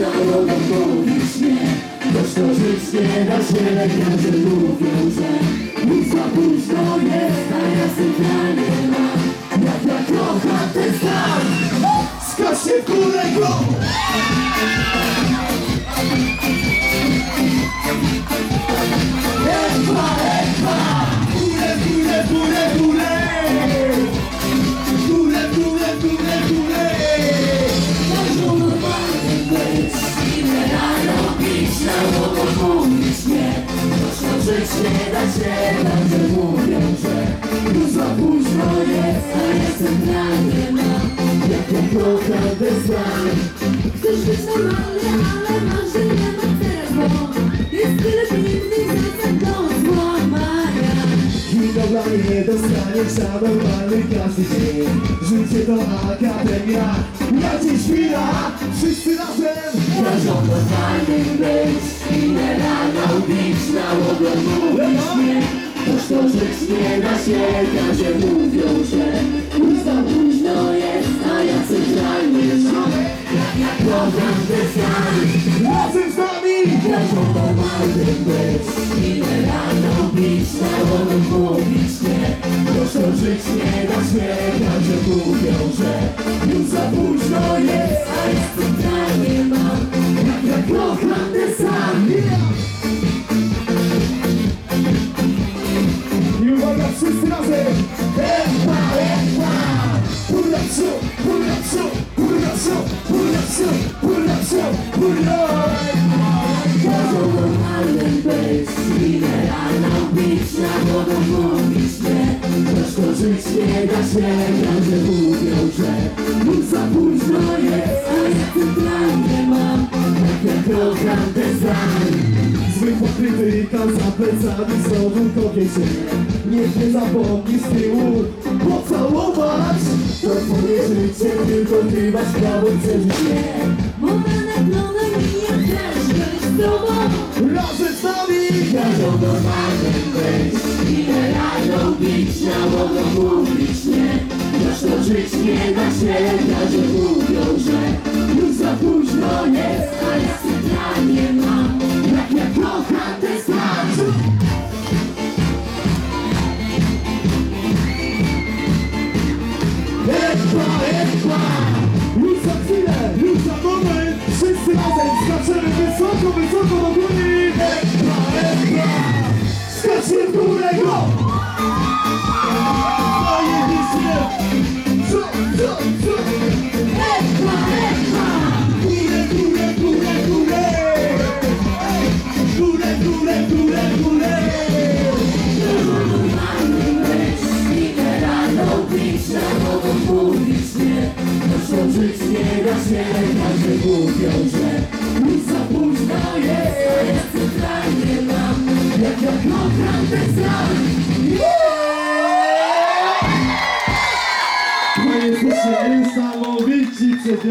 Na drogę mówić nie Ktoś to żyć nie da się Lekarze mówią, że Już za późno jest A ja sypialnie mam Jak ja kocham ten stan Skacz się w! To żyć nie da się Lekarze mówią, że Już za późno jest A ja sypialnie mam Jak ja kocham ten stan Chcesz być normalny, ale masz, że nie ma teraz, bo jest tyle pięknych zasad do złamania. I dobra nie dostaniesz na normalny każdy dzień Życie to akademia, ja dziś chwila Wszyscy razem Każą normalnym być Bić na to żyć nie da się. Każdy mówią, że Już za późno jest A ja centralnie mam. Kocham ten stan Razem z nami! Każą normalnym być. Ile rano bić na łobę razem Epa, epa Hurra, co, hurra, co, hurra, co, hurra, co, hurra, co, hurra Każą normalnym być Ile rano bić na głowę mówić nie Toż to żyć nie da się Każdy mówią, Krytyka za plecami znowu kopię się Niech nie zapomni z tyłu pocałować. To twoje życie Tylko ty masz prawo przeżyć. Je Mowa naglona i ja też być z tobą. Razem z nami. Każą normalnym być Ile rano bić na głowę mówić nie? Toż to żyć nie da się. Każdy mówią, że Już za późno jest wysoko, wysoko do góry! Epa, epa Skaczcie w górę, go! Zajebiście! Co, co, co? Epa, epa Górę, górę, górę, górę! Górę, górę, górę, górę! Mówić nie to żyć nie się Każdy mówią, że za późno jest centralnie mam Jak ja kocham ten stan Panie, jesteście niesamowici przecież